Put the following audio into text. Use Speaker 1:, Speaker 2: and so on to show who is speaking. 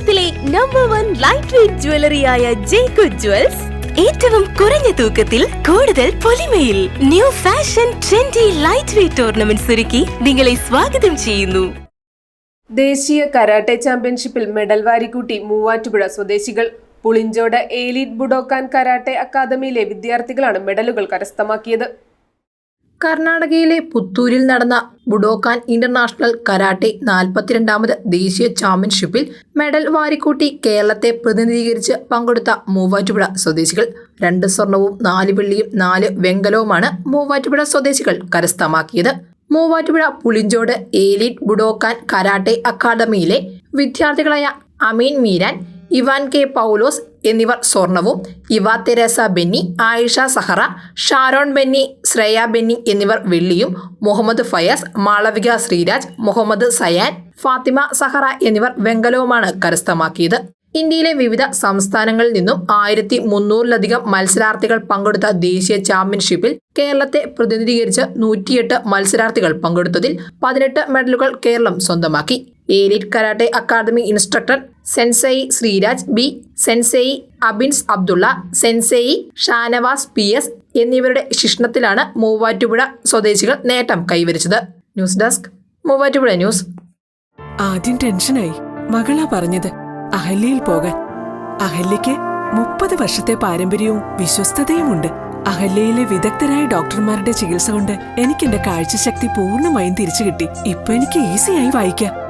Speaker 1: കേരളത്തിലെ number one light weight ജ്വല്ലറിയായ ജേക്കു ജ്വൽസ് ഏറ്റവും കുറഞ്ഞ തൂക്കത്തിൽ കൂടുതൽ പൊലിമയിൽ new fashion trendy light weight ornament ഒരുക്കി നിങ്ങളെ സ്വാഗതം ചെയ്യുന്നു.
Speaker 2: ദേശീയ കരാട്ടെ ചാമ്പ്യൻഷിപ്പിൽ മെഡൽ വാരിക്കൂട്ടി മൂവാറ്റുപുഴ സ്വദേശികൾ. പുളിഞ്ചോട് എലീറ്റ് ബുഡോക്കാൻ കരാട്ടെ അക്കാദമിയിലെ വിദ്യാർത്ഥികളാണ് മെഡലുകൾ കരസ്ഥമാക്കിയത്.
Speaker 3: കർണാടകയിലെ പുത്തൂരിൽ നടന്ന ബുഡോക്കാൻ ഇന്റർനാഷണൽ കരാട്ടെ നാൽപ്പത്തിരണ്ടാമത് ദേശീയ ചാമ്പ്യൻഷിപ്പിൽ മെഡൽ വാരിക്കൂട്ടി കേരളത്തെ പ്രതിനിധീകരിച്ച് പങ്കെടുത്ത മൂവാറ്റുപുഴ സ്വദേശികൾ. രണ്ട് സ്വർണവും നാല് വെള്ളിയും നാല് വെങ്കലവുമാണ് മൂവാറ്റുപുഴ സ്വദേശികൾ കരസ്ഥമാക്കിയത്. Muvattupuzha Pulinchodu elite Budokan karate അക്കാദമിയിലെ വിദ്യാർത്ഥികളായ അമീൻ മീരാൻ ഇവാൻ കെ പൗലോസ് എന്നിവർ സ്വർണവും ഇവ തെരേസ ബെന്നി ആയിഷ സഹറ ഷാരോൺ ബെന്നി ശ്രേയ ബെന്നി എന്നിവർ വെള്ളിയും മുഹമ്മദ് ഫയസ് മാളവിക ശ്രീരാജ് മുഹമ്മദ് സയാൻ ഫാത്തിമ സഹറ എന്നിവർ വെങ്കലവുമാണ് കരസ്ഥമാക്കിയത്. ഇന്ത്യയിലെ വിവിധ സംസ്ഥാനങ്ങളിൽ നിന്നും ആയിരത്തി മുന്നൂറിലധികം മത്സരാർത്ഥികൾ പങ്കെടുത്ത ദേശീയ ചാമ്പ്യൻഷിപ്പിൽ കേരളത്തെ പ്രതിനിധീകരിച്ച് നൂറ്റിയെട്ട് മത്സരാർത്ഥികൾ പങ്കെടുത്തതിൽ പതിനെട്ട് മെഡലുകൾ കേരളം സ്വന്തമാക്കി. Elite karate academy instructor sensei Sreeraj B sensei Abins Abdulla sensei Shanavas P S എന്നിവരുടെ ശിക്ഷണത്തിലാണ് മൂവാറ്റുപുഴ സ്വദേശികൾ നേട്ടം കൈവരിച്ചത്. News desk Muvattupuzha news.
Speaker 4: ആദ്യം ടെൻഷനായി. മകളാ പറഞ്ഞത് അഹല്യയിൽ പോകാൻ. അഹല്യയ്ക്ക് മുപ്പത് വർഷത്തെ പാരമ്പര്യവും വിശ്വസ്തതയുമുണ്ട്. അഹല്യയിലെ വിദഗ്ധരായ ഡോക്ടർമാരുടെ ചികിത്സ കൊണ്ട് എനിക്ക് എന്റെ കാഴ്ചശക്തി പൂർണമായും തിരിച്ചു കിട്ടി ഇപ്പൊ എനിക്ക് ഈസിയായി വായിക്കാം.